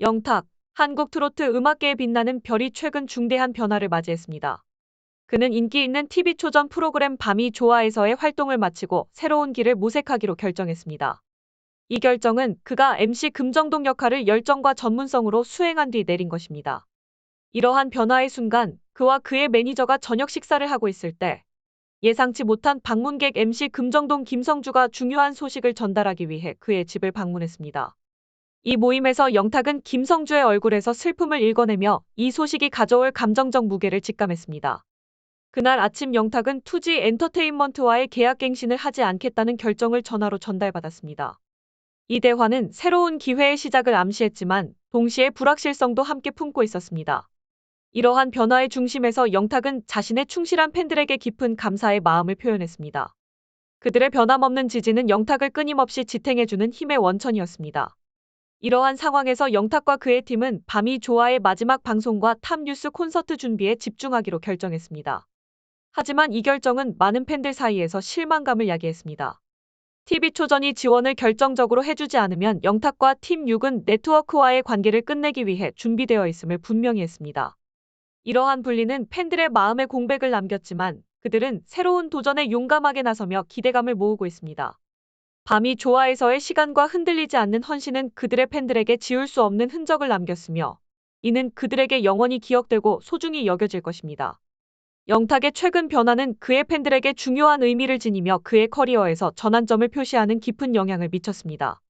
영탁, 한국 트로트 음악계에 빛나는 별이 최근 중대한 변화를 맞이했습니다. 그는 인기 있는 TV 초전 프로그램 밤이 좋아에서의 활동을 마치고 새로운 길을 모색하기로 결정했습니다. 이 결정은 그가 MC 금정동 역할을 열정과 전문성으로 수행한 뒤 내린 것입니다. 이러한 변화의 순간 그와 그의 매니저가 저녁 식사를 하고 있을 때 예상치 못한 방문객 MC 금정동 김성주가 중요한 소식을 전달하기 위해 그의 집을 방문했습니다. 이 모임에서 영탁은 김성주의 얼굴에서 슬픔을 읽어내며 이 소식이 가져올 감정적 무게를 직감했습니다. 그날 아침 영탁은 투지 엔터테인먼트와의 계약 갱신을 하지 않겠다는 결정을 전화로 전달받았습니다. 이 대화는 새로운 기회의 시작을 암시했지만 동시에 불확실성도 함께 품고 있었습니다. 이러한 변화의 중심에서 영탁은 자신의 충실한 팬들에게 깊은 감사의 마음을 표현했습니다. 그들의 변함없는 지지는 영탁을 끊임없이 지탱해주는 힘의 원천이었습니다. 이러한 상황에서 영탁과 그의 팀은 밤이 좋아의 마지막 방송과 탑뉴스 콘서트 준비에 집중하기로 결정했습니다. 하지만 이 결정은 많은 팬들 사이에서 실망감을 야기했습니다. TV초전이 지원을 결정적으로 해주지 않으면 영탁과 팀 6은 네트워크와의 관계를 끝내기 위해 준비되어 있음을 분명히 했습니다. 이러한 분리는 팬들의 마음에 공백을 남겼지만 그들은 새로운 도전에 용감하게 나서며 기대감을 모으고 있습니다. 밤이 좋아에서의 시간과 흔들리지 않는 헌신은 그들의 팬들에게 지울 수 없는 흔적을 남겼으며 이는 그들에게 영원히 기억되고 소중히 여겨질 것입니다. 영탁의 최근 변화는 그의 팬들에게 중요한 의미를 지니며 그의 커리어에서 전환점을 표시하는 깊은 영향을 미쳤습니다.